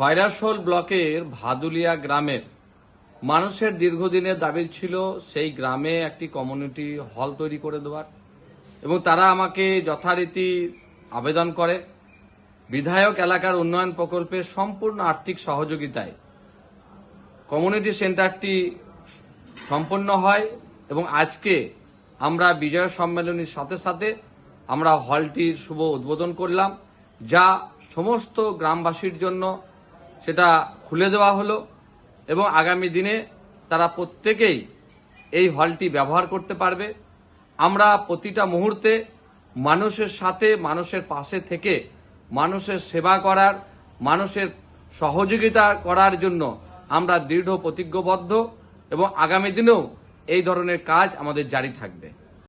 খয়রাশোল ব্লকের ভাদুলিয়া গ্রামের মানুষের দীর্ঘদিনের দাবি ছিল সেই গ্রামে একটি কমিউনিটি হল তৈরি করে দেওয়ার এবং তারা আমাকে যথারীতি আবেদন করে। বিধায়ক এলাকার উন্নয়ন প্রকল্পের সম্পূর্ণ আর্থিক সহযোগিতায় কমিউনিটি সেন্টারটি সম্পন্ন হয় এবং আজকে আমরা বিজয় সম্মেলনীর সাথে সাথে আমরা হলটির শুভ উদ্বোধন করলাম, যা সমস্ত গ্রামবাসীর জন্য সেটা খুলে দেওয়া হলো এবং আগামী দিনে তারা প্রত্যেকেই এই হলটি ব্যবহার করতে পারবে। আমরা প্রতিটা মুহূর্তে মানুষের সাথে, মানুষের পাশে থেকে, মানুষের সেবা করার, মানুষের সহযোগিতা করার জন্য আমরা দৃঢ় প্রতিজ্ঞবদ্ধ এবং আগামী দিনেও এই ধরনের কাজ আমাদের জারি থাকবে।